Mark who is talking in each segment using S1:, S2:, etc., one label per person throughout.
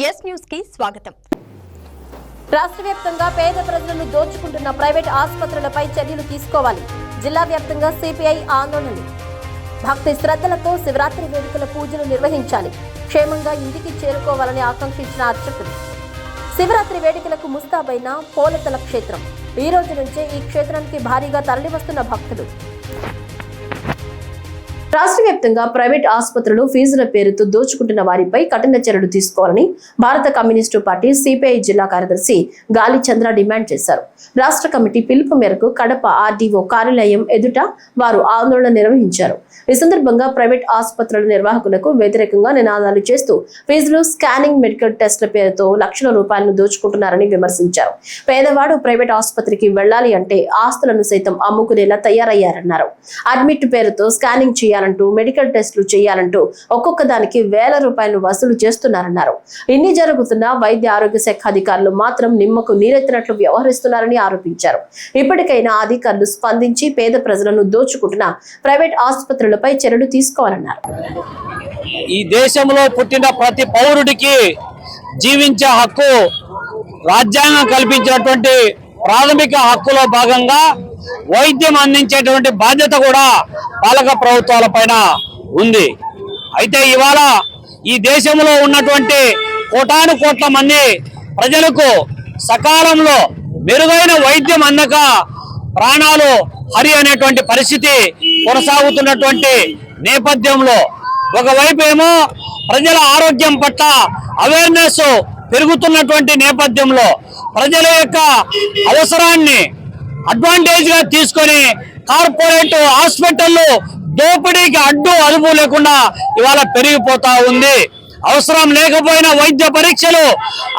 S1: Yes న్యూస్కి స్వాగతం.
S2: రాష్ట్ర వ్యాప్తంగా పేద ప్రజలను దోచుకుంటున్న ప్రైవేట్ ఆసుపత్రులపై చర్యలు తీసుకోవాలి. జిల్లా వ్యాప్తంగా సిపిఐ ఆందోళనలు భక్తి శ్రద్ధలతో శివరాత్రి వేడుకల పూజలు నిర్వహించాలి. క్షేమంగా ఇంటికి చేరుకోవాలని ఆకాంక్షించిన అర్చకులు. శివరాత్రి వేడుకలకు ముస్తాబైన పోలతల క్షేత్రం. ఈ రోజు నుంచే ఈ క్షేత్రానికి భారీగా తరలివస్తున్న భక్తులు. రాష్ట్ర వ్యాప్తంగా ప్రైవేట్ ఆసుపత్రులు ఫీజుల పేరుతో దోచుకుంటున్న వారిపై కఠిన చర్యలు తీసుకోవాలని భారత కమ్యూనిస్టు పార్టీ సిపిఐ జిల్లా కార్యదర్శి గాలి చంద్ర డిమాండ్ చేశారు. రాష్ట్ర కమిటీ పిలుపు మేరకు కడప ఆర్డీఓ కార్యాలయం ఎదుట వారు ఆందోళన నిర్వహించారు. ఈ సందర్భంగా ప్రైవేట్ ఆసుపత్రుల నిర్వాహకులకు వ్యతిరేకంగా నినాదాలు చేస్తూ ఫీజులు స్కానింగ్ మెడికల్ టెస్టుల పేరుతో లక్షల రూపాయలను దోచుకుంటున్నారని విమర్శించారు. పేదవాడు ప్రైవేట్ ఆసుపత్రికి వెళ్ళాలి అంటే ఆస్తులను సైతం అమ్ముకునేలా తయారయ్యారన్నారు. అడ్మిట్ పేరుతో స్కానింగ్ చేయాలి చేయాలంటూ మెడికల్ టెస్టులు చేయాలంటూ ఒక్కొక్క దానికి వేల రూపాయలు వసూలు చేస్తున్నారన్నారు. ఇన్ని జరుగుతున్న వైద్య ఆరోగ్య శాఖ అధికారులు మాత్రం నిమ్మకు నీరెత్తినట్లు వ్యవహరిస్తున్నారని ఆరోపించారు. ఇప్పటికైనా అధికారులు స్పందించి పేద ప్రజలను దోచుకుంటున్న ప్రైవేట్ ఆసుపత్రులపై చర్యలు తీసుకోవాలన్నారు.
S3: ఈ దేశంలో పుట్టిన ప్రతి పౌరుడికి జీవించే హక్కు రాజ్యాంగం కల్పించినటువంటి ప్రాథమిక హక్కులో భాగంగా వైద్యం అందించేటువంటి బాధ్యత కూడా పాలక ప్రభుత్వాల పైన ఉంది. అయితే ఇవాళ ఈ దేశంలో ఉన్నటువంటి కోటాను కోట్ల మంది ప్రజలకు సకాలంలో మెరుగైన వైద్యం అందక ప్రాణాలు హరి అనేటువంటి పరిస్థితి కొనసాగుతున్నటువంటి నేపథ్యంలో ఒకవైపు ఏమో ప్రజల ఆరోగ్యం పట్ల అవేర్నెస్ పెరుగుతున్నటువంటి నేపథ్యంలో ప్రజల యొక్క అవసరాన్ని అడ్వాంటేజ్గా తీసుకొని కార్పొరేట్ హాస్పిటల్లో దోపిడీకి అడ్డు అదుపు లేకుండా ఇవాళ పెరిగిపోతా ఉంది. అవసరం లేకపోయిన వైద్య పరీక్షలు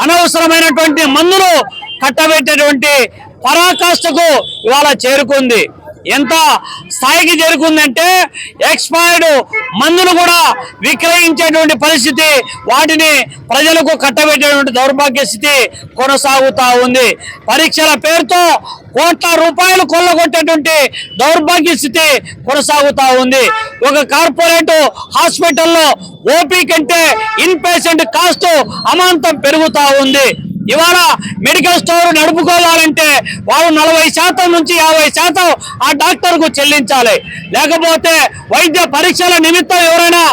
S3: అనవసరమైనటువంటి మందులు కట్టబెట్టేటువంటి పరాకాష్ఠకు ఇవాళ చేరుకుంది. ఎంత స్థాయికి చేరుకుందంటే ఎక్స్పైర్డ్ మందులు కూడా విక్రయించేటువంటి పరిస్థితి వాటిని ప్రజలకు కట్టబెట్టేటువంటి దౌర్భాగ్య స్థితి కొనసాగుతూ ఉంది. పరీక్షల పేరుతో కోట్ల రూపాయలు కొల్లగొట్టేటువంటి దౌర్భాగ్య స్థితి కొనసాగుతూ ఉంది. ఒక కార్పొరేట్ హాస్పిటల్లో ఓపీ కంటే ఇన్ పేషెంట్ కాస్ట్ అమాంతం పెరుగుతూ ఉంది. ఇవాళ మెడికల్ స్టోర్ నడుపుకోవాలంటే వాళ్ళు నలభై శాతం నుంచి యాభై శాతం ఆ డాక్టర్కు చెల్లించాలి. లేకపోతే వైద్య పరీక్షల నిమిత్తం ఎవరైనా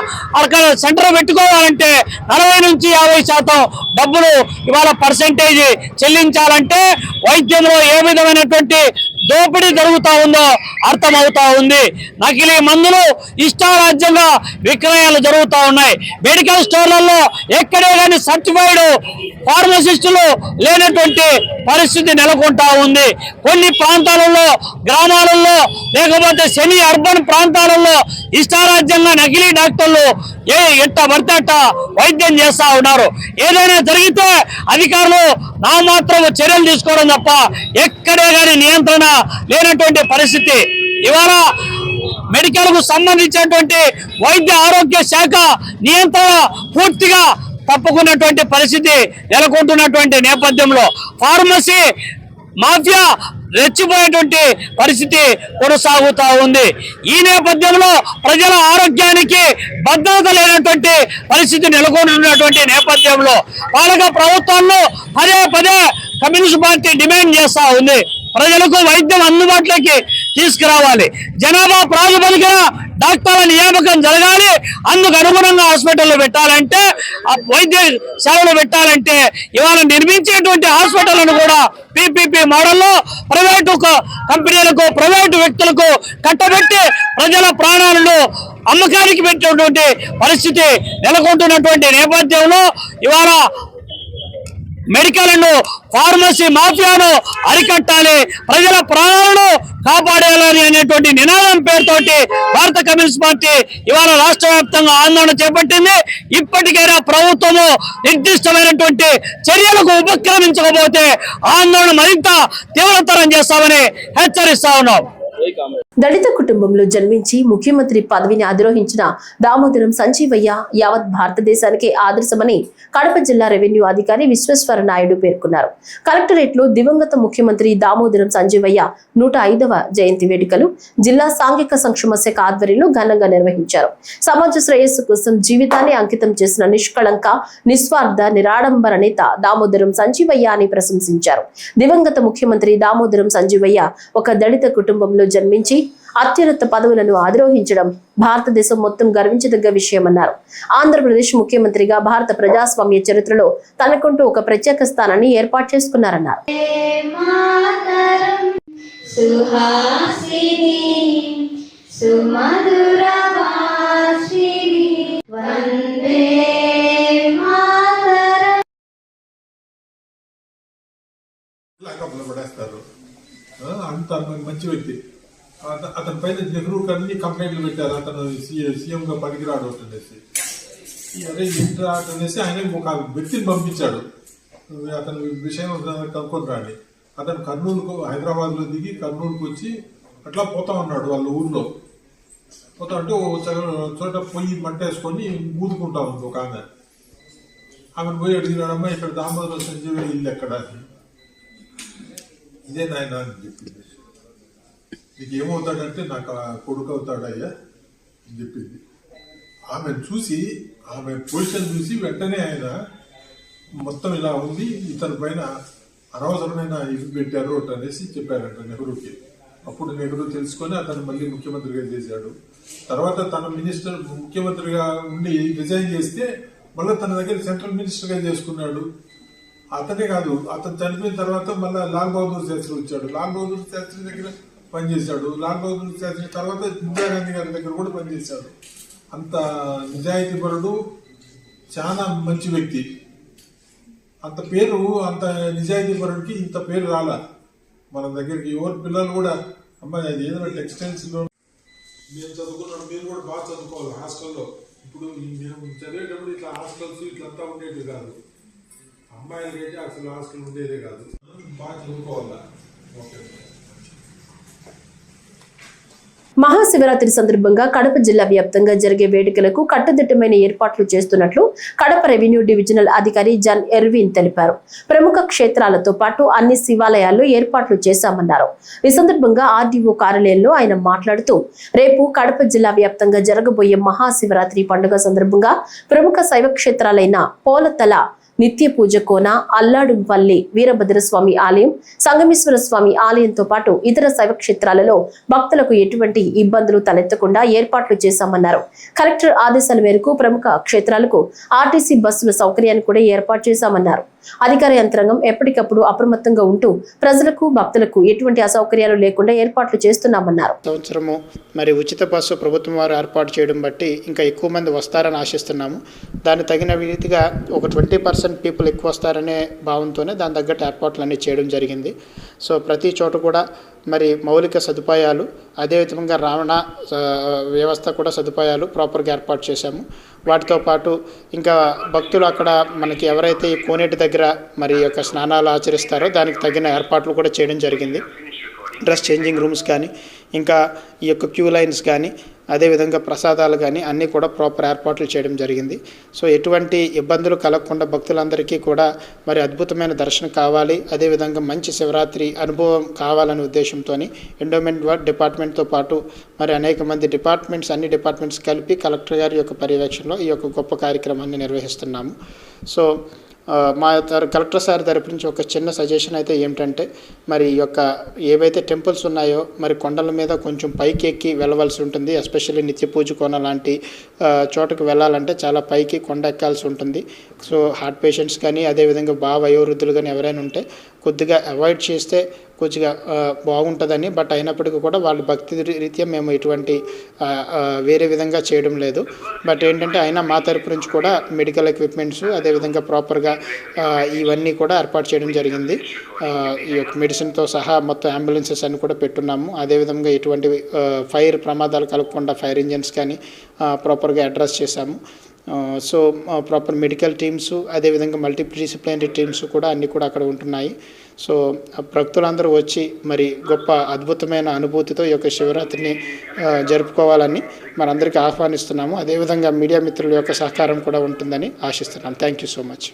S3: అక్కడ సెంటర్ పెట్టుకోవాలంటే నలభై నుంచి యాభై శాతం డబ్బులు ఇవాళ పర్సంటేజ్ చెల్లించాలంటే వైద్యంలో ఏ విధమైనటువంటి దోపిడీ జరుగుతూ ఉందో అర్థమవుతా ఉంది. నకిలీ మందులు ఇష్టారాజ్యంగా విక్రయాలు జరుగుతూ ఉన్నాయి. మెడికల్ స్టోర్లలో ఎక్కడే కానీ సర్టిఫైడ్ ఫార్మసిస్టులు లేనటువంటి పరిస్థితి నెలకొంటా ఉంది. కొన్ని ప్రాంతాలలో గ్రామాలలో లేకపోతే సెమీ అర్బన్ ప్రాంతాలలో ఇష్టారాజ్యంగా నకిలీ డాక్టర్లు ఏ ఎట్ట పడితే వైద్యం చేస్తూ ఉన్నారు. ఏదైనా జరిగితే అధికారులు నామాత్రము చర్యలు తీసుకోవడం తప్ప ఎక్కడే కానీ నియంత్రణ లేనటువంటి పరిస్థితి. ఇవాళ మెడికల్కు సంబంధించినటువంటి వైద్య ఆరోగ్య శాఖ నియంత్రణ పూర్తిగా తప్పుకున్నటువంటి పరిస్థితి నెలకొంటున్నటువంటి నేపథ్యంలో ఫార్మసీ మాఫియా రెచ్చిపోయేటువంటి పరిస్థితి కొనసాగుతూ ఉంది. ఈ నేపథ్యంలో ప్రజల ఆరోగ్యానికి భద్రత లేనటువంటి పరిస్థితి నెలకొంటున్నటువంటి నేపథ్యంలో పాలక ప్రభుత్వాల్లో పదే పదే కమ్యూనిస్ట్ పార్టీ డిమాండ్ చేస్తూ ఉంది. ప్రజలకు వైద్యం అందుబాటులోకి తీసుకురావాలి. జనాభా ప్రాతిపదికన డాక్టర్ల నియామకం జరగాలి. అందుకు అనుగుణంగా హాస్పిటల్లో పెట్టాలంటే వైద్య సేవలు పెట్టాలంటే ఇవాళ నిర్మించేటువంటి హాస్పిటల్లను కూడా పీపీపీ మోడల్లో ప్రైవేటు కంపెనీలకు ప్రైవేటు వ్యక్తులకు కట్టబెట్టి ప్రజల ప్రాణాలను అమ్మకానికి పెట్టేటువంటి పరిస్థితి నెలకొంటున్నటువంటి నేపథ్యంలో ఇవాళ మెడికల్ను ఫార్మసీ మాఫియాను అరికట్టాలి. ప్రజల ప్రాణాలను కాపాడాలని అనేటువంటి నినాదం పేరుతోటి భారత కమ్యూనిస్ట్ పార్టీ ఇవాళ రాష్ట్ర వ్యాప్తంగా ఆందోళన చేపట్టింది. ఇప్పటికైనా ప్రభుత్వము నిర్దిష్టమైనటువంటి చర్యలకు ఉపక్రమించకపోతే ఆందోళన మరింత తీవ్రతరం చేస్తామని హెచ్చరిస్తా ఉన్నాం.
S2: దళిత కుటుంబంలో జన్మించి ముఖ్యమంత్రి పదవిని అధిరోహించిన దామోదరం సంజీవయ్య యావత్ భారతదేశానికి ఆదర్శమని కడప జిల్లా రెవెన్యూ అధికారి విశ్వేశ్వర నాయుడు పేర్కొన్నారు. కలెక్టరేట్లో దివంగత ముఖ్యమంత్రి దామోదరం సంజీవయ్య నూట ఐదవ జయంతి వేడుకలు జిల్లా సాంఘిక సంక్షేమ శాఖ ఆధ్వర్యంలో ఘనంగా నిర్వహించారు. సమాజ శ్రేయస్సు కోసం జీవితాన్ని అంకితం చేసిన నిష్కళంక నిస్వార్థ నిరాడంబర నేత దామోదరం సంజీవయ్య అని ప్రశంసించారు. దివంగత ముఖ్యమంత్రి దామోదరం సంజీవయ్య ఒక దళిత కుటుంబంలో జన్మించి అత్యున్నత పదవులను అధిరోహించడం భారతదేశం మొత్తం గర్వించదగ్గ విషయమన్నారు. ఆంధ్రప్రదేశ్ ముఖ్యమంత్రిగా భారత ప్రజాస్వామ్య చరిత్రలో తనకుంటూ ఒక ప్రత్యేక స్థానాన్ని ఏర్పాటు చేసుకున్నారన్నారు.
S4: అంత మంచి వ్యక్తి. అతని పైన నెహ్రూ అన్ని కంప్లైంట్లు పెట్టారు. అతను సీఎం గా పనికిరాడు అనేసి ఈ అరే ఇంట్రా అనేసి ఆయన ఒక వ్యక్తిని పంపించాడు. అతని విషయం కనుక్కొని రాని అతను కర్నూలుకు హైదరాబాద్లో దిగి కర్నూలుకు వచ్చి అట్లా పోతా ఉన్నాడు వాళ్ళ ఊర్లో. పోతా అంటే ఓ చోట- చోట పొయ్యి మంటేసుకొని ఊదుకుంటా ఉంది ఒక ఆమె. ఆమెను పోయి అడిగినాడమ్మా ఇక్కడ దామోదర సంజీవ ఇల్లు ఎక్కడ? ఇదే నాయన అని చెప్పింది నీకు ఏమవుతాడంటే నాకు కొడుకు అవుతాడయ్యా అని చెప్పింది. ఆమె చూసి ఆమె పొజిషన్ చూసి వెంటనే ఆయన మొత్తం ఇలా ఉంది ఇతని పైన అనవసరమైన ఇది పెట్టారు అనేసి చెప్పారంట నెహ్రూకి. అప్పుడు నెహ్రూ తెలుసుకొని అతను మళ్ళీ ముఖ్యమంత్రిగా చేశాడు. తర్వాత తన మినిస్టర్ ముఖ్యమంత్రిగా ఉండి రిజైన్ చేస్తే మళ్ళీ తన దగ్గర సెంట్రల్ మినిస్టర్గా చేసుకున్నాడు. అతనే కాదు అతను చనిపోయిన తర్వాత మళ్ళీ లాల్ బహదూర్ శాస్త్రి వచ్చాడు. లాల్ బహదూర్ శాస్త్రి దగ్గర పనిచేశాడు. లాల్ బహదూర్ శాస్త్రి తర్వాత ఇందిరాగాంధీ గారి దగ్గర కూడా పనిచేశాడు. అంత నిజాయితీపరుడు చాలా మంచి వ్యక్తి. అంత పేరు అంత నిజాయితీపరుడికి ఇంత పేరు రాలా. మన దగ్గరికి ఎవరి పిల్లలు కూడా అమ్మాయి అది ఏదైనా టెక్స్టైల్స్లో మేము చదువుకున్నాం మీరు కూడా బాగా చదువుకోవాలి హాస్టల్లో. ఇప్పుడు మేము చదివేటప్పుడు ఇట్లా హాస్టల్స్ ఇట్లంతా ఉండేది కాదు. అమ్మాయిలకైతే అసలు హాస్టల్ ఉండేదే కాదు. బాగా చదువుకోవాలా? ఓకే.
S2: మహాశివరాత్రి సందర్భంగా కడప జిల్లా వ్యాప్తంగా జరిగే వేడుకలకు కట్టుదిట్టమైన ఏర్పాట్లు చేస్తున్నట్లు కడప రెవెన్యూ డివిజనల్ అధికారి జన్ ఎర్విన్ తెలిపారు. ప్రముఖ క్షేత్రాలతో పాటు అన్ని శివాలయాల్లో ఏర్పాట్లు చేశామన్నారు. ఈ సందర్భంగా ఆర్డీఓ కార్యాలయంలో ఆయన మాట్లాడుతూ రేపు కడప జిల్లా వ్యాప్తంగా జరగబోయే మహాశివరాత్రి పండుగ సందర్భంగా ప్రముఖ శైవ క్షేత్రాలైన పోలతల నిత్య పూజ కోన అల్లాడుపల్లి వీరభద్రస్వామి ఆలయం సంగమేశ్వర స్వామి ఆలయంతో పాటు ఇతర శైవ క్షేత్రాలలో భక్తులకు ఎటువంటి ఇబ్బందులు తలెత్తకుండా ఏర్పాట్లు చేశామన్నారు. కలెక్టర్ ఆదేశాల మేరకు ప్రముఖ క్షేత్రాలకు ఆర్టీసీ బస్సుల సౌకర్యాన్ని కూడా ఏర్పాటు చేశామన్నారు. అధికార యంత్రాంగం ఎప్పటికప్పుడు అప్రమత్తంగా ఉంటూ ప్రజలకు భక్తులకు ఎటువంటి అసౌకర్యాలు లేకుండా ఏర్పాట్లు చేస్తున్నామన్నారు.
S5: సంవత్సరము మరి ఉచిత బస్సు ప్రభుత్వం వారు ఏర్పాటు చేయడం బట్టి ఇంకా ఎక్కువ మంది వస్తారని ఆశిస్తున్నాము. దాన్ని తగిన రీతిగా ఒక ట్వంటీ పర్సెంట్ పీపుల్ ఎక్కువ వస్తారనే భావంతోనే దాని తగ్గట్టు ఏర్పాట్లు అన్నీ చేయడం జరిగింది. సో ప్రతి చోట కూడా మరి మౌలిక సదుపాయాలు అదేవిధంగా రవాణా వ్యవస్థ కూడా సదుపాయాలు ప్రాపర్గా ఏర్పాటు చేశాము. వాటితో పాటు ఇంకా భక్తులు అక్కడ మనకి ఎవరైతే ఈ కోనేటి దగ్గర మరి యొక్క స్నానాలు ఆచరిస్తారో దానికి తగిన ఏర్పాట్లు కూడా చేయడం జరిగింది. డ్రెస్ చేంజింగ్ రూమ్స్ కానీ ఇంకా ఈ యొక్క క్యూ లైన్స్ కానీ అదేవిధంగా ప్రసాదాలు కానీ అన్నీ కూడా ప్రాపర్ ఏర్పాట్లు చేయడం జరిగింది. సో ఎటువంటి ఇబ్బందులు కలగకుండా భక్తులందరికీ కూడా మరి అద్భుతమైన దర్శనం కావాలి. అదేవిధంగా మంచి శివరాత్రి అనుభవం కావాలనే ఉద్దేశంతో ఎండోమెంట్ డిపార్ట్మెంట్తో పాటు మరి అనేక మంది డిపార్ట్మెంట్స్ అన్ని డిపార్ట్మెంట్స్ కలిపి కలెక్టర్ గారి యొక్క పర్యవేక్షణలో ఈ యొక్క గొప్ప కార్యక్రమాన్ని నిర్వహిస్తున్నాము. సో మా తర- కలెక్టర్ సార్ తరపు నుంచి ఒక చిన్న సజెషన్ అయితే ఏమిటంటే మరి ఈ యొక్క ఏవైతే టెంపుల్స్ ఉన్నాయో మరి కొండల మీద కొంచెం పైకి ఎక్కి వెళ్ళవలసి ఉంటుంది. ఎస్పెషల్లీ నిత్య పూజ కోన లాంటి చోటకు వెళ్ళాలంటే చాలా పైకి కొండ ఎక్కాల్సి ఉంటుంది. సో హార్ట్ పేషెంట్స్ కానీ అదేవిధంగా బాగా వయోవృద్ధులు కానీ ఎవరైనా ఉంటే కొద్దిగా అవాయిడ్ చేస్తే కొద్దిగా బాగుంటుందని. బట్ అయినప్పటికీ కూడా వాళ్ళ భక్తి రీత్యా మేము ఎటువంటి వేరే విధంగా చేయడం లేదు. బట్ ఏంటంటే అయినా మా తరపు నుంచి కూడా మెడికల్ ఎక్విప్మెంట్స్ అదేవిధంగా ప్రాపర్గా ఇవన్నీ కూడా ఏర్పాటు చేయడం జరిగింది. ఈ యొక్క మెడిసిన్తో సహా మొత్తం అంబులెన్సెస్ అన్ని కూడా పెట్టున్నాము. అదేవిధంగా ఎటువంటి ఫైర్ ప్రమాదాలు కలగకుండా ఫైర్ ఇంజన్స్ కానీ ప్రాపర్గా అడ్రస్ చేశాము. సో ప్రాపర్ మెడికల్ టీమ్స్ అదేవిధంగా మల్టీడిసిప్లినరీ టీమ్స్ కూడా అన్నీ కూడా అక్కడ ఉంటున్నాయి. సో భక్తులందరూ వచ్చి మరి గొప్ప అద్భుతమైన అనుభూతితో ఈ యొక్క శివరాత్రిని జరుపుకోవాలని మనందరికీ ఆహ్వానిస్తున్నాము. అదేవిధంగా మీడియా మిత్రుల యొక్క సహకారం కూడా ఉంటుందని ఆశిస్తున్నాం thank you so much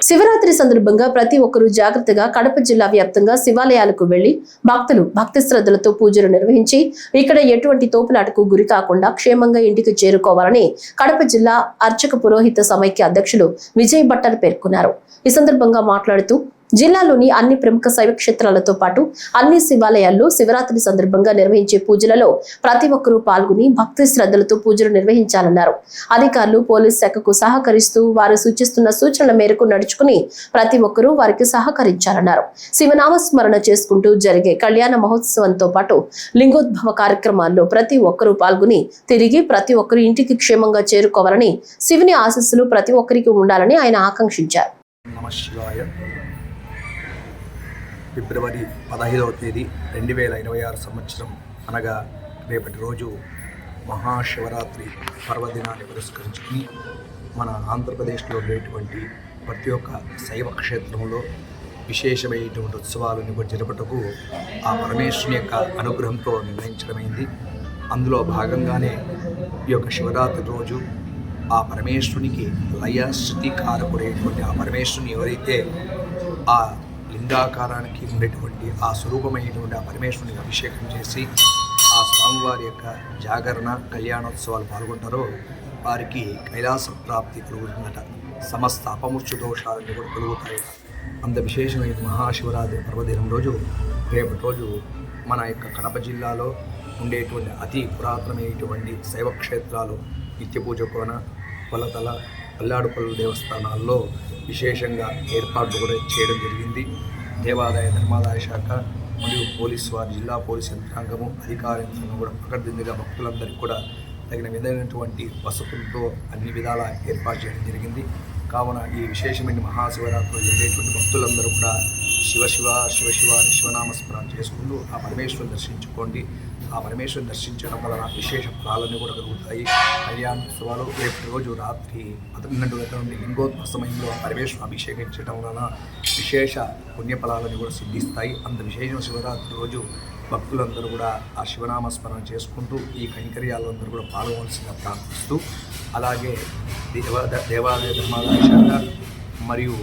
S2: Shivaratri సందర్భంగా ప్రతి ఒక్కరూ జాగ్రత్తగా కడప జిల్లా వ్యాప్తంగా శివాలయాలకు వెళ్ళి భక్తులు భక్తి శ్రద్ధలతో పూజలు నిర్వహించి ఇక్కడ ఎటువంటి తోపులాటకు గురి కాకుండా క్షేమంగా ఇంటికి చేరుకోవాలని కడప జిల్లా అర్చక పురోహిత సమైక్య అధ్యక్షులు విజయ్ భట్టర్ పేర్కొన్నారు. ఈ సందర్భంగా మాట్లాడుతూ జిల్లాలోని అన్ని ప్రముఖ శైవ క్షేత్రాలతో పాటు అన్ని శివాలయాల్లో శివరాత్రి సందర్భంగా నిర్వహించే పూజలలో ప్రతి ఒక్కరూ పాల్గొని భక్తి శ్రద్ధలతో పూజలు నిర్వహించాలన్నారు. అధికారులు పోలీస్ శాఖకు సహకరిస్తూ వారు సూచిస్తున్న సూచనల మేరకు నడుచుకుని ప్రతి ఒక్కరూ వారికి సహకరించాలన్నారు. శివనామస్మరణ చేసుకుంటూ జరిగే కళ్యాణ మహోత్సవంతో పాటు లింగోద్భవ కార్యక్రమాల్లో ప్రతి ఒక్కరూ పాల్గొని తిరిగి ప్రతి ఒక్కరూ ఇంటికి క్షేమంగా చేరుకోవాలని శివుని ఆశస్సులు ప్రతి ఒక్కరికి ఉండాలని ఆయన ఆకాంక్షించారు.
S6: నమ శివాయ. ఫిబ్రవరి పదహైదవ తేదీ రెండు వేల ఇరవై ఆరు సంవత్సరం అనగా రేపటి రోజు మహాశివరాత్రి పర్వదినాన్ని పురస్కరించుకుని మన ఆంధ్రప్రదేశ్లో ఉండేటువంటి ప్రతి ఒక్క శైవ క్షేత్రంలో విశేషమైనటువంటి ఉత్సవాలను కూడా జరుపుటకు ఆ పరమేశ్వరుని యొక్క అనుగ్రహంతో నిర్ణయించడమైంది అందులో భాగంగానే ఈ యొక్క శివరాత్రి రోజు ఆ పరమేశ్వరునికి లయ శృతి కారకుడైనటువంటి ఆ పరమేశ్వరుని ఎవరైతే ఆ లింగాకారానికి ఉండేటువంటి ఆ స్వరూపమైనటువంటి ఆ పరమేశ్వరునికి అభిషేకం చేసి ఆ స్వామివారి యొక్క జాగరణ కళ్యాణోత్సవాలు పాల్గొంటారో వారికి కైలాస ప్రాప్తి కలుగుతుందట. సమస్త అపమృత్యు దోషాలన్నీ కూడా కలుగుతాయి అంత విశేషమైన మహాశివరాత్రి పర్వదినం రోజు రేపటి రోజు మన యొక్క కడప జిల్లాలో ఉండేటువంటి అతి పురాతనమైనటువంటి శైవ క్షేత్రాలు నిత్య పూజ కోన కొలతల పల్లాడుపల్లి దేవస్థానాల్లో విశేషంగా ఏర్పాట్లు కూడా చేయడం జరిగింది. దేవాదాయ ధర్మాదాయ శాఖ మరియు పోలీస్ వారి జిల్లా పోలీస్ యంత్రాంగము అధికార యంత్రాంగం కూడా ప్రకటిందిగా భక్తులందరికీ కూడా తగిన విధమైనటువంటి వసతులతో అన్ని విధాల ఏర్పాటు చేయడం జరిగింది. కావున ఈ విశేషమైన మహాశివరాత్రిలో వెళ్ళేటువంటి భక్తులందరూ కూడా శివ శివ శివ శివ అని శివనామస్మరణ చేసుకుంటూ ఆ పరమేశ్వరుని దర్శించుకోండి. ఆ పరమేశ్వరుని దర్శించడం వలన విశేష ఫలాలన్నీ కూడా కలుగుతాయి. కళ్యాణోత్సవాలు రేపటి రోజు రాత్రి పదకొండు గంటల నుండి లింగోత్సవ సమయంలో ఆ పరమేశ్వరుని అభిషేకించడం వలన విశేష పుణ్యఫలాలను కూడా సిద్ధిస్తాయి. అంత విశేష శివరాత్రి రోజు భక్తులందరూ కూడా ఆ శివనామస్మరణ చేసుకుంటూ ఈ కైంకర్యాలందరూ కూడా పాల్గొనవలసిందిగా ప్రార్థిస్తూ అలాగే దేవ దేవాలయ ధర్మాదాయ శాఖ మరియు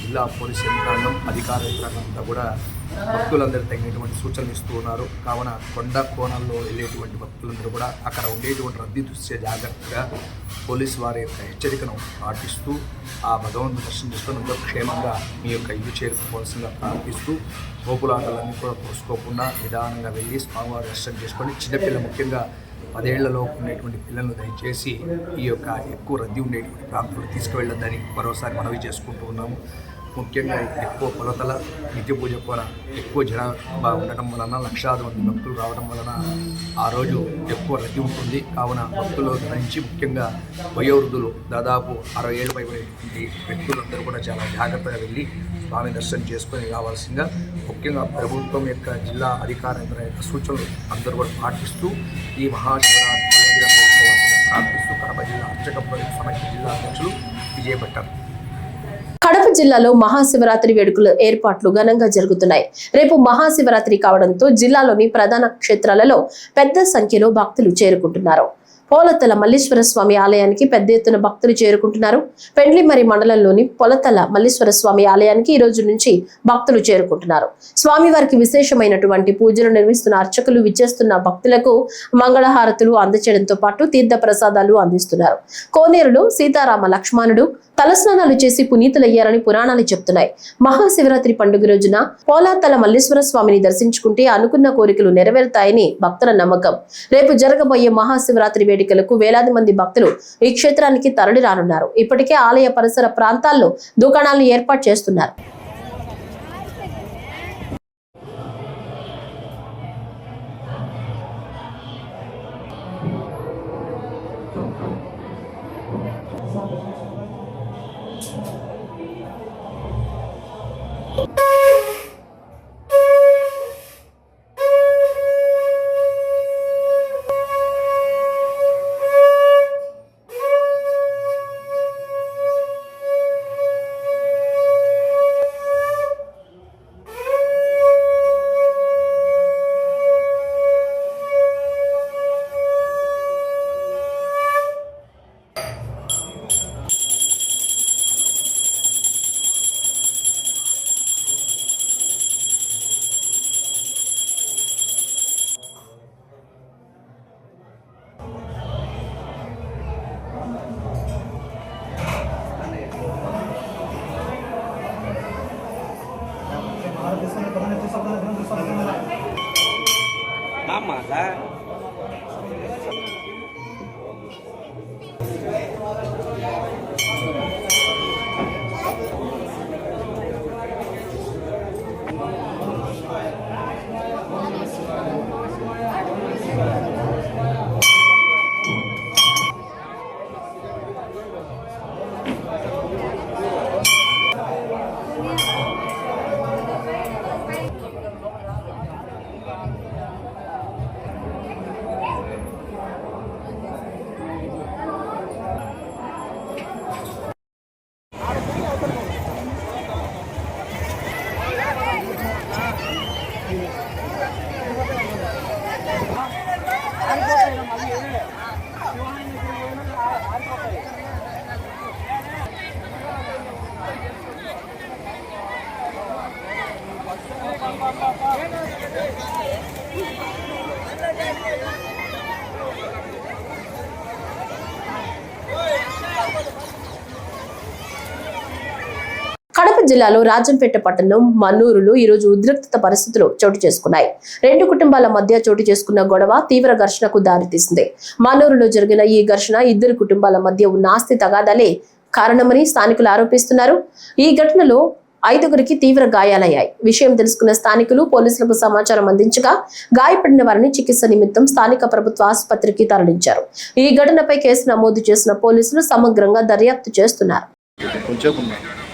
S6: జిల్లా పోలీస్ యంత్రాంగం అధికార యంత్రాంగం అంతా కూడా భక్తులందరూ తగినటువంటి సూచనలు ఇస్తూ ఉన్నారు. కావున కొండ కోణంలో వెళ్ళేటువంటి భక్తులందరూ కూడా అక్కడ ఉండేటువంటి రద్దీ దృష్ట్యా జాగ్రత్తగా పోలీసు వారి యొక్క హెచ్చరికను పాటిస్తూ ఆ భగవంతుని దర్శనం చేసుకుని అందరూ క్షేమంగా మీ యొక్క ఇల్లు చేరుకోవాల్సిందిగా ప్రార్థిస్తూ గోపులాటలన్నీ కూడా పోసుకోకుండా నిదానంగా వెళ్ళి స్వామివారి దర్శనం చేసుకొని చిన్నపిల్ల ముఖ్యంగా పదేళ్ళలో ఉండేటువంటి పిల్లలను దయచేసి ఈ యొక్క ఎక్కువ రద్దీ ఉండేటువంటి ప్రాంతంలో తీసుకువెళ్ళొద్దని మరోసారి మనవి చేసుకుంటూ ఉన్నాము. ముఖ్యంగా ఎక్కువ కొలతల నిత్య పూజ కూడా ఎక్కువ జనాభా ఉండటం వలన లక్షలాది మంది భక్తులు రావడం వలన ఆ రోజు ఎక్కువ రద్దీ ఉంటుంది. కావున భక్తులు నుంచి ముఖ్యంగా వయోవృద్ధులు దాదాపు అరవై ఏళ్ళు పైబడేటువంటి వ్యక్తులందరూ కూడా చాలా జాగ్రత్తగా వెళ్ళి స్వామి దర్శనం చేసుకొని రావాల్సిందిగా ముఖ్యంగా ప్రభుత్వం యొక్క జిల్లా అధికార యొక్క సూచనలు అందరూ కూడా పాటిస్తూ ఈ మహాశివరాత్రి ప్రార్థిస్తూ కడప జిల్లా అర్చక సమయ జిల్లా అధ్యక్షులు విజయపట్టారు భట్టర్
S2: జిల్లాలో మహాశివరాత్రి వేడుకలు ఏర్పాట్లు ఘనంగా జరుగుతున్నాయి. రేపు మహాశివరాత్రి కావడంతో జిల్లాలోని ప్రధాన క్షేత్రాలలో పెద్ద సంఖ్యలో భక్తులు చేరుకుంటున్నారు. పోలతల మల్లీశ్వర స్వామి ఆలయానికి పెద్ద ఎత్తున భక్తులు చేరుకుంటున్నారు. పెండ్లిమరి మండలంలోని పొలతల మల్లీశ్వర స్వామి ఆలయానికి ఈ రోజు నుంచి భక్తులు చేరుకుంటున్నారు. స్వామివారికి విశేషమైనటువంటి పూజలు నిర్వహిస్తున్న అర్చకులు విచ్చేస్తున్న భక్తులకు మంగళహారతులు అందచేయడంతో పాటు తీర్థ ప్రసాదాలు అందిస్తున్నారు. కోనేరులో సీతారామ లక్ష్మణుడు తలస్నానాలు చేసి పునీతులయ్యారని పురాణాలు చెప్తున్నాయి. మహాశివరాత్రి పండుగ రోజున పోలాతల మల్లీశ్వర స్వామిని దర్శించుకుంటే అనుకున్న కోరికలు నెరవేరుతాయని భక్తుల నమ్మకం. రేపు జరగబోయే మహాశివరాత్రి వేడుకలకు వేలాది మంది భక్తులు ఈ క్షేత్రానికి తరలి రానున్నారు ఇప్పటికే ఆలయ పరిసర ప్రాంతాల్లో దుకాణాలను ఏర్పాటు చేస్తున్నారు. కడప జిల్లాలో రాజంపేట పట్టణం మన్నూరులో ఈరోజు ఉద్రిక్తత పరిస్థితులు చోటు చేసుకున్నాయి. రెండు కుటుంబాల మధ్య చోటు చేసుకున్న గొడవ తీవ్ర ఘర్షణకు దారితీసింది. మన్నూరులో జరిగిన ఈ ఘర్షణ ఇద్దరు కుటుంబాల మధ్య ఉన్న ఆస్తి తగాదాలే కారణమని స్థానికులు ఆరోపిస్తున్నారు. ఈ ఘటనలో ఐదుగురికి తీవ్ర గాయాలయ్యాయి. విషయం తెలుసుకున్న స్థానికులు పోలీసులకు సమాచారం అందించగా గాయపడిన వారిని చికిత్స నిమిత్తం స్థానిక ప్రభుత్వ ఆసుపత్రికి తరలించారు. ఈ ఘటనపై కేసు నమోదు చేసిన పోలీసులు సమగ్రంగా దర్యాప్తు చేస్తున్నారు.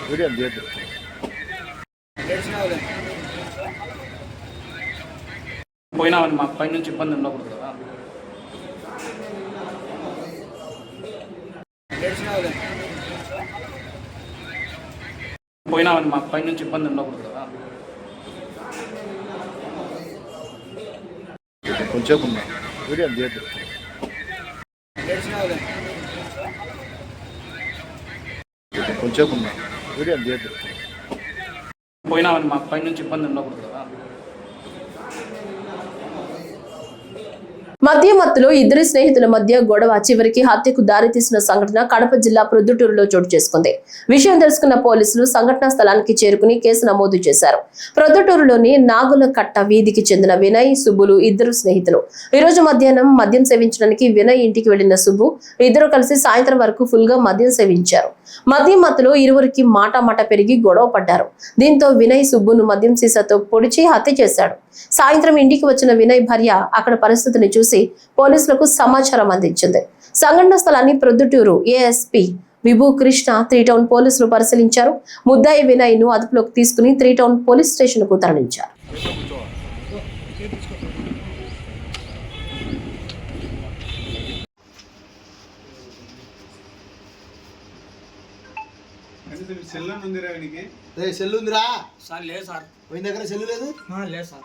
S7: వీడియో తీయద్దు.
S8: పోయినామని మాకు పై నుంచి ఇబ్బంది ఉండకూడదు కదా. పోయినామని మాకు పై నుంచి ఇబ్బంది ఉండకూడదు కదా.
S7: కొంచెం ఉన్నా వీడియో తీయద్దు. కొంచెం ఉన్నా వీడియో తీయద్దు
S8: పోయినామని మా పై నుంచి ఇబ్బంది ఉండకూడదు కదా?
S2: మద్య మత్తులో స్నేహితుల మధ్య గొడవ చివరికి హత్యకు దారితీసిన సంఘటన కడప జిల్లా ప్రొద్దుటూరులో చోటు చేసుకుంది. విషయం తెలుసుకున్న పోలీసులు సంఘటనా స్థలానికి చేరుకుని కేసు నమోదు చేశారు. ప్రొద్దుటూరులోని నాగుల కట్ట వీధికి చెందిన వినయ్ సుబ్బులు ఇద్దరు స్నేహితులు. ఈ రోజు మధ్యాహ్నం మద్యం సేవించడానికి వినయ్ ఇంటికి వెళ్ళిన సుబ్బు ఇద్దరు కలిసి సాయంత్రం వరకు ఫుల్గా మద్యం సేవించారు. మద్యం మత్తులో ఇరువురికి మాట పెరిగి గొడవ పడ్డారు. దీంతో వినయ్ సుబ్బును మద్యం సీసాతో పొడిచి హత్య చేశాడు. సాయంత్రం ఇంటికి వచ్చిన వినయ్ భార్య అక్కడ పరిస్థితిని చూసి పోలీసులకు సమాచారం అందించింది. సంఘటన స్థలాన్ని Proddatur ASP Vibhu Krishna three town పోలీసులు పరిశీలించారు. ముద్దాయి వినయ్ను అదుపులోకి తీసుకుని త్రీ టౌన్ పోలీస్ స్టేషన్కు తరలించారు.
S9: సెల్ ఉందిరా?
S8: సార్ లేదు సార్.
S10: పోయిన దగ్గర సెల్ లేదు?
S8: లేదు సార్.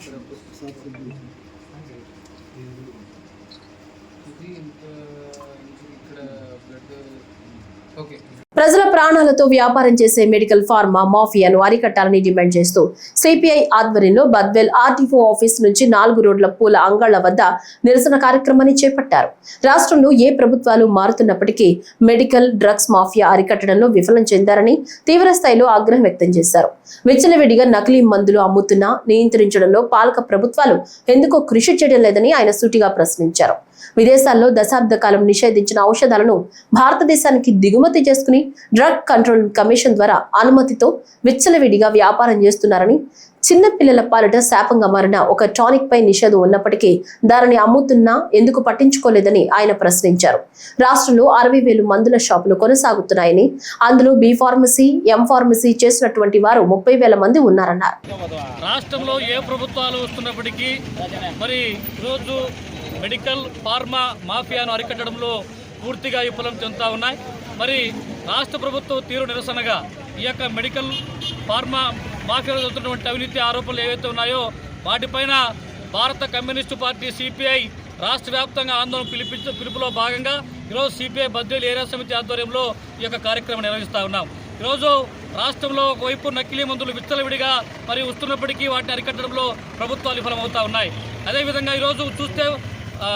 S2: ప్రజల ప్రాణాలతో వ్యాపారం చేసే మెడికల్ ఫార్మా మాఫియాను అరికట్టాలని డిమాండ్ చేస్తూ సిపిఐ ఆధ్వర్యంలో బద్వెల్ ఆర్టీఓ ఆఫీస్ నుంచి నాలుగు రోడ్ల పూల అంగళ్ళ వద్ద నిరసన కార్యక్రమాన్ని చేపట్టారు. రాష్ట్రంలో ఏ ప్రభుత్వాలు మారుతున్నప్పటికీ మెడికల్ డ్రగ్స్ మాఫియా అరికట్టడంలో విఫలం చెందారని తీవ్ర స్థాయిలో ఆగ్రహం వ్యక్తం చేశారు. విచ్చలవిడిగా నకిలీ మందులు అమ్ముతున్నా నియంత్రించడంలో పాలక ప్రభుత్వాలు ఎందుకో కృషి చేయడం లేదని ఆయన సూటిగా ప్రశ్నించారు. విదేశాల్లో దశాబ్ద కాలం నిషేధించిన ఔషధాలను భారతదేశానికి దిగుమతి చేసుకుని డ్రగ్ కంట్రోల్ కమిషన్ ద్వారా అనుమతితో విచ్చలవిడిగా వ్యాపారం చేస్తున్నారని చిన్న పిల్లల పాలిట శాపంగా మారిన ఒక టానిక్ పై నిషేధం ఉన్నప్పటికీ దానిని అమ్ముతున్నా ఎందుకు పట్టించుకోలేదని ఆయన ప్రశ్నించారు. రాష్ట్రంలో అరవై వేలు మందుల షాపులు కొనసాగుతున్నాయని అందులో బి ఫార్మసీ ఎం ఫార్మసీ చేసినటువంటి వారు ముప్పై వేల మంది ఉన్నారన్నారు.
S8: రాష్ట్రంలో ఏ ప్రభుత్వాలు వస్తున్నప్పటికీ మరి ఈరోజు మెడికల్ ఫార్మా మాఫియాను అరికట్టడంలో పూర్తిగా విఫలం చెందుతా ఉన్నాయి. మరి రాష్ట్ర ప్రభుత్వం తీరు నిరసనగా ఈ యొక్క మెడికల్ ఫార్మా మాఫియాలో జరుగుతున్నటువంటి అవినీతి ఆరోపణలు ఏవైతే ఉన్నాయో వాటిపైన భారత కమ్యూనిస్టు పార్టీ సిపిఐ రాష్ట్ర వ్యాప్తంగా ఆందోళన పిలిపించ పిలుపులో భాగంగా ఈరోజు సిపిఐ బద్వేలు ఏరియా సమితి ఆధ్వర్యంలో ఈ యొక్క కార్యక్రమం నిర్వహిస్తూ ఉన్నాం. ఈరోజు రాష్ట్రంలో ఒకవైపు నకిలీ మందులు విచ్చలవిడిగా మరియు వస్తున్నప్పటికీ వాటిని అరికట్టడంలో ప్రభుత్వాలు విఫలమవుతూ ఉన్నాయి. అదేవిధంగా ఈరోజు చూస్తే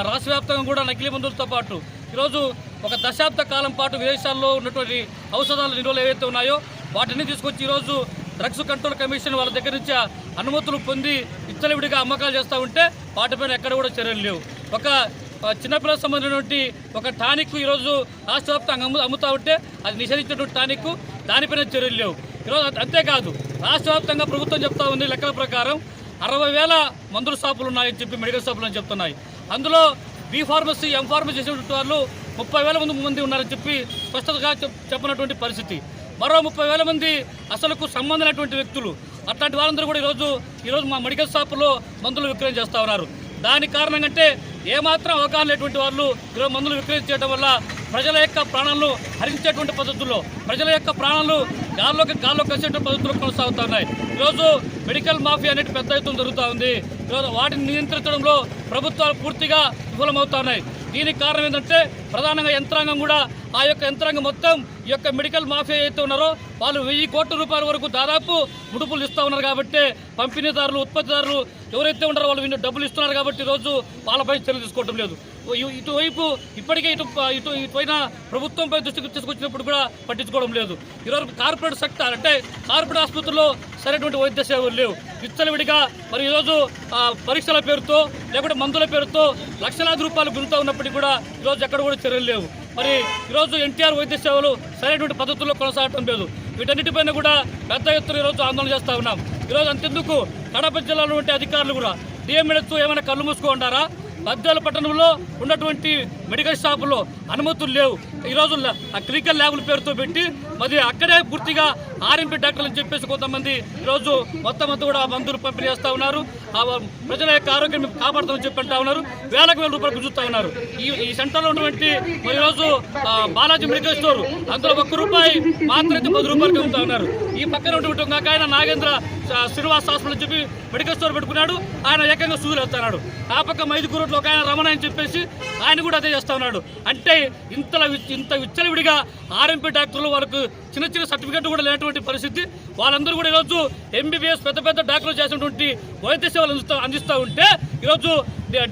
S8: రాష్ట్ర వ్యాప్తంగా కూడా నకిలీ మందులతో పాటు ఈరోజు ఒక దశాబ్ద కాలం పాటు విదేశాల్లో ఉన్నటువంటి ఔషధాల నిల్వలు ఏవైతే ఉన్నాయో వాటిని తీసుకొచ్చి ఈరోజు డ్రగ్స్ కంట్రోల్ కమిషన్ వాళ్ళ దగ్గర నుంచి అనుమతులు పొంది ఇచ్చలవిడిగా అమ్మకాలు చేస్తూ ఉంటే వాటిపైన ఎక్కడ కూడా చర్యలు లేవు. ఒక చిన్నపిల్లలకు సంబంధించినటువంటి ఒక టానిక్ ఈరోజు రాష్ట్ర వ్యాప్తంగా అమ్ము అమ్ముతా ఉంటే అది నిషేధించినటువంటి టానిక్ దానిపైన చర్యలు లేవు. ఈరోజు అంతేకాదు రాష్ట్ర వ్యాప్తంగా ప్రభుత్వం చెప్తా ఉంది లెక్కల ప్రకారం అరవై వేల మందుల షాపులు ఉన్నాయని చెప్పి మెడికల్ షాపులు అని చెప్తున్నాయి. అందులో బీ ఫార్మసీ ఎం ఫార్మసీ చేసినటువంటి వాళ్ళు ముప్పై వేల మంది మంది ఉన్నారని చెప్పి స్పష్టతగా చెప్పినటువంటి పరిస్థితి. మరో ముప్పై వేల మంది అసలుకు సంబంధమైనటువంటి వ్యక్తులు. అట్లాంటి వారందరూ కూడా ఈరోజు ఈరోజు మా మెడికల్ షాపులో మందులు విక్రయం చేస్తూ ఉన్నారు. దానికి కారణం అంటే ఏమాత్రం అవగాహన లేటువంటి వాళ్ళు ఇరవై మందులు విక్రయించడం వల్ల ప్రజల యొక్క ప్రాణాలను హరించేటువంటి పద్ధతుల్లో ప్రజల యొక్క ప్రాణాలు గాల్లోకి గాల్లో కలిసేటువంటి పద్ధతులు కొనసాగుతున్నాయి. ఈరోజు మెడికల్ మాఫియా అనేది పెద్ద ఎత్తున జరుగుతూ ఉంది. ఈరోజు వాటిని నియంత్రించడంలో ప్రభుత్వాలు పూర్తిగా విఫలమవుతున్నాయి. దీనికి కారణం ఏంటంటే ప్రధానంగా యంత్రాంగం కూడా ఆ యొక్క యంత్రాంగం మొత్తం ఈ యొక్క మెడికల్ మాఫియా ఏదైతే ఉన్నారో వాళ్ళు వెయ్యి కోట్ల రూపాయల వరకు దాదాపు ముడుపులు ఇస్తూ ఉన్నారు కాబట్టి పంపిణీదారులు ఉత్పత్తిదారులు ఎవరైతే ఉంటారో వాళ్ళు వీళ్ళు డబ్బులు ఇస్తున్నారు కాబట్టి ఈరోజు వాళ్ళపై చర్యలు తీసుకోవడం లేదు. ఇటువైపు ఇప్పటికే ఇటు ఇటు ఇటుపైన ప్రభుత్వంపై దృష్టికి తీసుకొచ్చినప్పుడు కూడా పట్టించుకోవడం లేదు. ఈరోజు కార్పొరేట్ సెక్టర్ అంటే కార్పొరేట్ ఆసుపత్రుల్లో సరైనటువంటి వైద్య సేవలు లేవు. విచ్చలవిడిగా మరి ఈరోజు పరీక్షల పేరుతో లేకుంటే మందుల పేరుతో లక్షలాది రూపాయలు గుంతా ఉన్నప్పటికీ కూడా ఈరోజు ఎక్కడ కూడా చర్యలు లేవు. మరి ఈరోజు ఎన్టీఆర్ వైద్య సేవలు సరైనటువంటి పద్ధతుల్లో కొనసాగటం లేదు. వీటన్నిటిపైన కూడా పెద్ద ఎత్తున ఈరోజు ఆందోళన చేస్తూ ఉన్నాం. ఈరోజు అంతెందుకు కడప జిల్లాలో ఉండే అధికారులు కూడా డిఎంఎడ్స్ ఏమైనా కళ్ళు మూసుకోండారా మద్యాల పట్టణంలో ఉన్నటువంటి మెడికల్ షాపులో అనుమతులు లేవు. ఈరోజు ఆ క్లినికల్ ల్యాబుల పేరుతో పెట్టి మరి అక్కడే పూర్తిగా ఆర్ఎంపీ డాక్టర్లు అని చెప్పేసి కొంతమంది ఈరోజు మొత్తం అంతా కూడా మందులు పంపిణీ చేస్తూ ఉన్నారు. ఆ ప్రజల యొక్క ఆరోగ్యం కాపాడుతామని చెప్పి అంటా ఉన్నారు. వేలకు వేల రూపాయలు గుంజుతా ఉన్నారు. ఈ ఈ సెంటర్లో ఉన్నటువంటి ఈరోజు ఆ, బాలాజీ మెడికల్ స్టోర్ అందులో ఒక్క రూపాయి మాత్రమే పది రూపాయలు అమ్ముతా ఉన్నారు. ఈ పక్కన ఉన్నటువంటి ఒక ఆయన నాగేంద్ర ఆ, శ్రీనివాస్ హాస్పిటల్ చెప్పి మెడికల్ స్టోర్ పెట్టుకున్నాడు. ఆయన ఏకంగా సూదులు వెళ్తున్నాడు ఆ పక్క మైదుకూరులో ఒక ఆయన రమణ అని చెప్పేసి ఆయన కూడా అదే చేస్తా ఉన్నాడు. అంటే ఇంత ఇంత విచ్చలవిడిగా ఆర్ఎంపీ డాక్టర్లు వాళ్ళకు చిన్న చిన్న సర్టిఫికెట్ కూడా లేనటువంటి పరిస్థితి. వాళ్ళందరూ కూడా ఈరోజు ఎంబీబీఎస్ పెద్ద పెద్ద డాక్టర్లు చేసినటువంటి వైద్య సేవలు అందిస్తూ అందిస్తూ ఉంటే ఈరోజు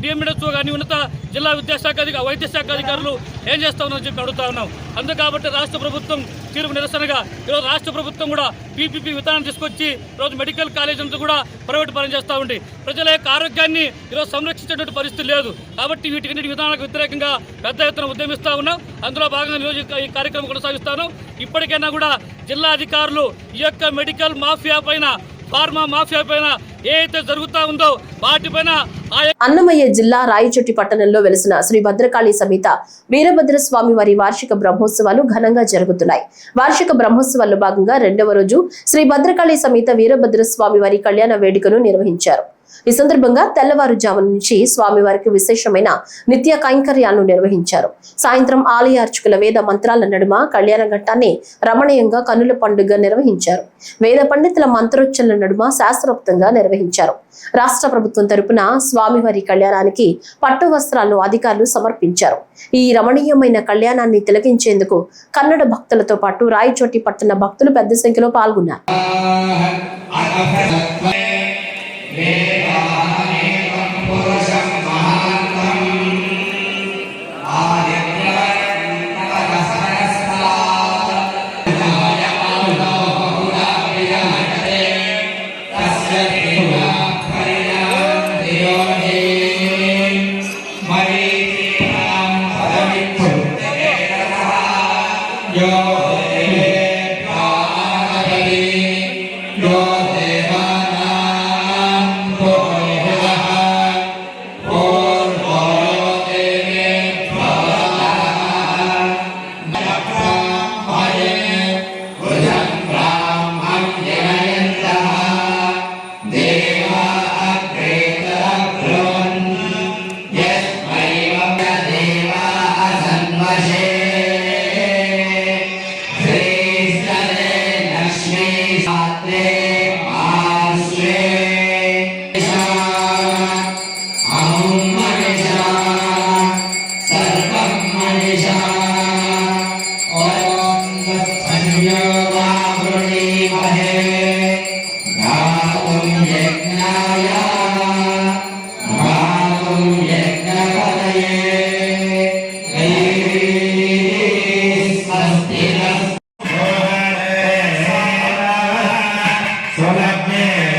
S8: డిఎంఎడ్ఎస్ కానీ ఉన్నత జిల్లా విద్యాశాఖ అధిక వైద్య శాఖ అధికారులు ఏం చేస్తా ఉన్నారని చెప్పి అడుగుతా ఉన్నాం. అందు కాబట్టి రాష్ట్ర ప్రభుత్వం తీర్పు నిరసనగా ఈరోజు రాష్ట్ర ప్రభుత్వం కూడా పీపీపీ విధానం తీసుకొచ్చి ఈరోజు మెడికల్ కాలేజ్ అంతా కూడా ప్రైవేట్ పరం చేస్తూ ఉంది. ప్రజల యొక్క ఆరోగ్యాన్ని ఈరోజు సంరక్షించేటువంటి పరిస్థితి లేదు. కాబట్టి వీటికి విధానాలకు వ్యతిరేకంగా పెద్ద ఎత్తున ఉద్యమిస్తూ ఉన్నాం. అందులో భాగంగా ఈరోజు ఈ కార్యక్రమం కొనసాగిస్తాను. ఇప్పటికైనా కూడా జిల్లా అధికారులు ఈ యొక్క మెడికల్ మాఫియా పైన ఫార్మా మాఫియా పైన ఏదైతే జరుగుతూ ఉందో వాటిపైన
S2: అన్నమయ్య జిల్లా రాయచోటి పట్టణంలో వెలిసిన శ్రీ భద్రకాళి సమేత వీరభద్ర స్వామి వారి వార్షిక బ్రహ్మోత్సవాలు ఘనంగా జరుగుతున్నాయి. వార్షిక బ్రహ్మోత్సవాల్లో భాగంగా రెండవ రోజు శ్రీ భద్రకాళి సమేత వీరభద్ర స్వామి వారి కళ్యాణ వేడుకను నిర్వహించారు. ఈ సందర్భంగా తెల్లవారుజాము నుంచి స్వామివారికి విశేషమైన నిత్య కైంకర్యాలను నిర్వహించారు సాయంత్రం ఆలయ అర్చకుల వేద మంత్రాల నడుమ కళ్యాణ ఘట్టాన్ని రమణీయంగా కన్నుల పండుగ నిర్వహించారు వేద పండితుల మంత్రోచ్చల నడుమ శాస్త్రోక్తంగా నిర్వహించారు రాష్ట్ర ప్రభుత్వం తరపున స్వామివారి కళ్యాణానికి పట్టు వస్త్రాలను అధికారులు సమర్పించారు ఈ రమణీయమైన కళ్యాణాన్ని తిలకించేందుకు కన్నడ భక్తులతో పాటు రాయచోటి పట్టణ భక్తులు పెద్ద సంఖ్యలో పాల్గొన్నారు
S11: Amen.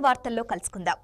S11: వార్తల్లో కలుసుకుందాం.